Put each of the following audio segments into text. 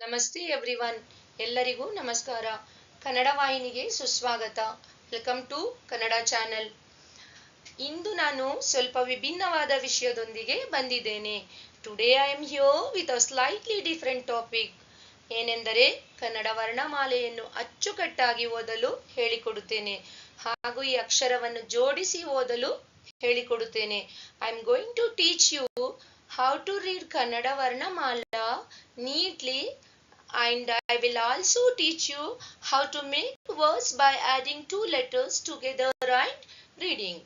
ನಮಸ್ತೆ ಎವ್ರಿವನ್. ಎಲ್ಲರಿಗೂ ನಮಸ್ಕಾರ. ಕನ್ನಡ ವಾಹಿನಿಗೆ ಸುಸ್ವಾಗತ. Welcome to Kannada channel. ಇಂದು ನಾನು ಸ್ವಲ್ಪ ವಿಭಿನ್ನವಾದ ವಿಷಯದೊಂದಿಗೆ ಬಂದಿದ್ದೇನೆ. Today I am here with a slightly different topic ಏನೆಂದರೆ ಕನ್ನಡ ವರ್ಣಮಾಲೆಯನ್ನು ಅಚ್ಚುಕಟ್ಟಾಗಿ ಓದಲು ಹೇಳಿಕೊಡುತ್ತೇನೆ. ಹಾಗೂ ಈ ಅಕ್ಷರವನ್ನು ಜೋಡಿಸಿ ಓದಲು ಹೇಳಿಕೊಡುತ್ತೇನೆ. I am going to teach you how to read Kannada Varnamala neatly and I will also teach you how to make words by adding two letters together and reading.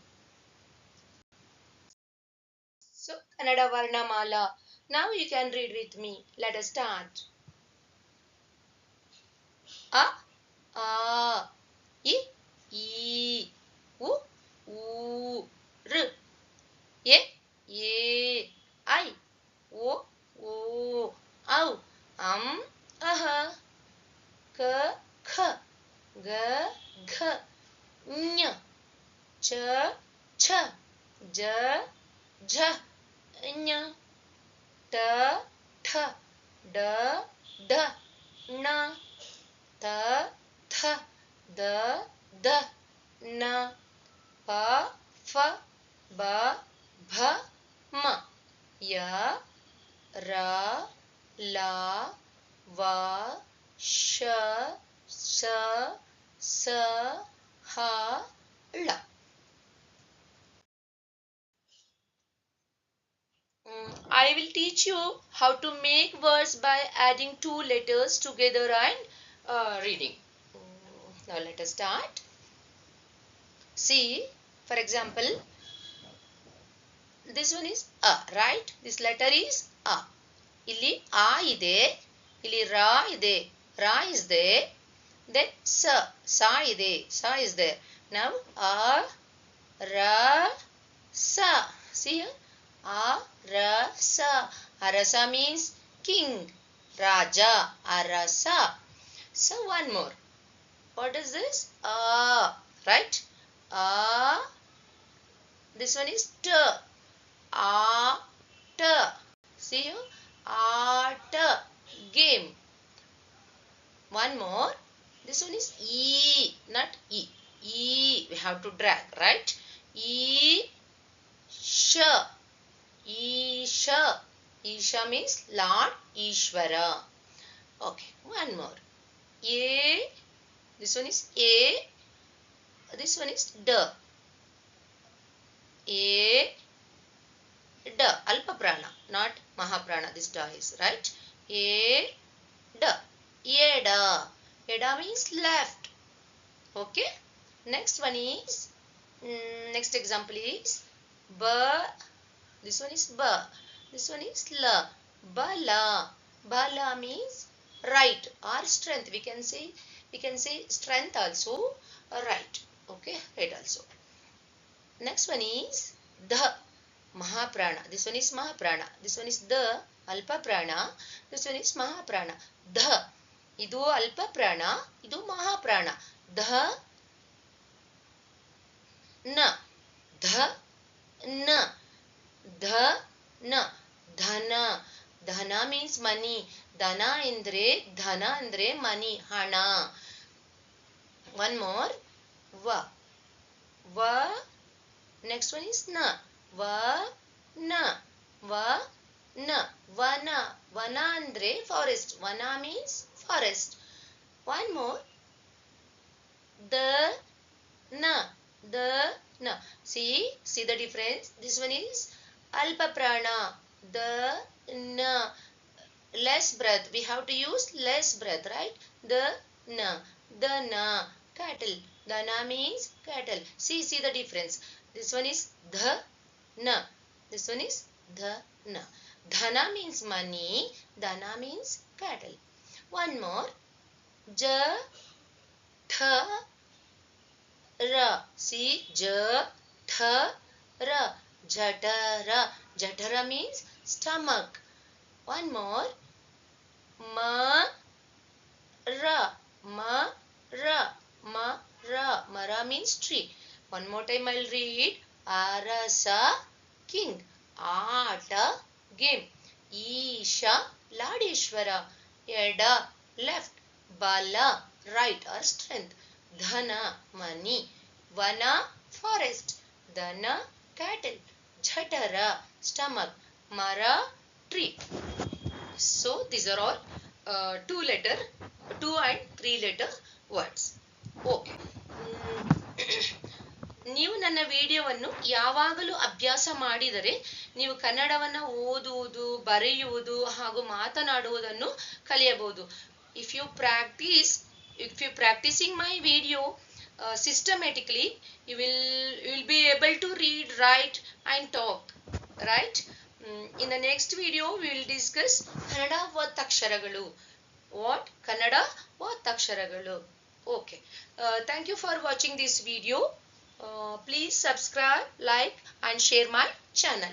So Kannada Varnamala. Now you can read with me. Let us start. A A I E U U R E E ai U, U, O, ấm, ơ hơ, cớ, khơ, gớ, khơ, nhờ, ch chơ, dớ, dơ, nhờ, tớ, thơ, đớ, đơ, nơ, tớ, thơ, đớ, đơ, nơ, phớ, phớ, bớ, bớ, mờ. ya, ra, la, sha, sa, ha, la. I will teach you how to make words by adding two letters together and uh, reading. Mm, now let us start. See, for example, this one is a right this letter is a ಇಲ್ಲಿ ಆ ಇದೆ ಇಲ್ಲಿ ರ ಇದೆ ರ is there then ಸ ಸ ಇದೆ ಸ is there now a ರ ಸ see here a ರ ಸ ಅರಸ means king ರಾಜ ಅರಸ so one more what is this a right a this one is t Art. See you. Art. Game. One more. This one is E. Not E. E. We have to drag. Right. E. Sh. Isha. Isha means Lord Ishvara. Okay, one more. A. This one is A. This one is D. A. D. Alpa prana, not Mahaprana. This da is right. A. D. Eda. Eda means left. Okay. Next one is, mm, next example is, B. This one is B. This one is L. Bala. Bala means right or strength. We can say, we can say strength also right. Okay. Right also. Next one is, the Mahaprana. This one is Mahaprana. This one is the Alpa Prana. This one is Mahaprana. The. ಇದು ಅಲ್ಪ ಪ್ರಾಣ ಇದು ಮಹಾಪ್ರಾಣ ಧ ನ ಧ ನ ಧ ನ ಧನ ಧನ ಮೀನ್ಸ್ ಮನಿ ಧನ ಎಂದ್ರೆ ಧನ ಅಂದ್ರೆ ಮನಿ ಹಣ ಒನ್ ಮೋರ್ ವ ವ ನೆಕ್ಸ್ಟ್ ಒನ್ ಇಸ್ನ ವ ನ ವ ನ ವನ ವನ ಅಂದ್ರೆ ಫಾರೆಸ್ಟ್ ವನ ಮೀನ್ಸ್ ಫಾರೆಸ್ಟ್ ಒನ್ ಮೋರ್ ದ ನ ದ ನ see see the difference this one is ಅಲ್ಪ ಪ್ರಾಣ ದ ನ less breath we have to use less breath right the ನ ದ ನ cattle dana means cattle see see the difference this one is the na this one is the na dhana means money dana means cattle. One more. ja tha ra see ja tha ra jatara jatara means stomach. One more. ma ra ma ra ma ra mara means tree. One more time i'll read अरस king आट game ईश लाडेश्वर एड left बल right or strength धन money वन forest धन cattle झटर स्टमक मर tree so this are all two letter two and three letter words okay. ನೀವು ನನ್ನ ವಿಡಿಯೋವನ್ನು ಯಾವಾಗಲೂ ಅಭ್ಯಾಸ ಮಾಡಿದರೆ ನೀವು ಕನ್ನಡವನ್ನು ಓದುವುದು, ಬರೆಯುವುದು ಹಾಗೂ ಮಾತನಾಡುವುದನ್ನು ಕಲಿಯಬಹುದು. If you practice if you practicing my video systematically you will you will be able to read write and talk right in the next video will discuss Kannada ಒತ್ತಕ್ಷರಗಳು what Kannada ಒತ್ತಕ್ಷರಗಳು okay thank you for watching this video Uh, please subscribe like and share my channel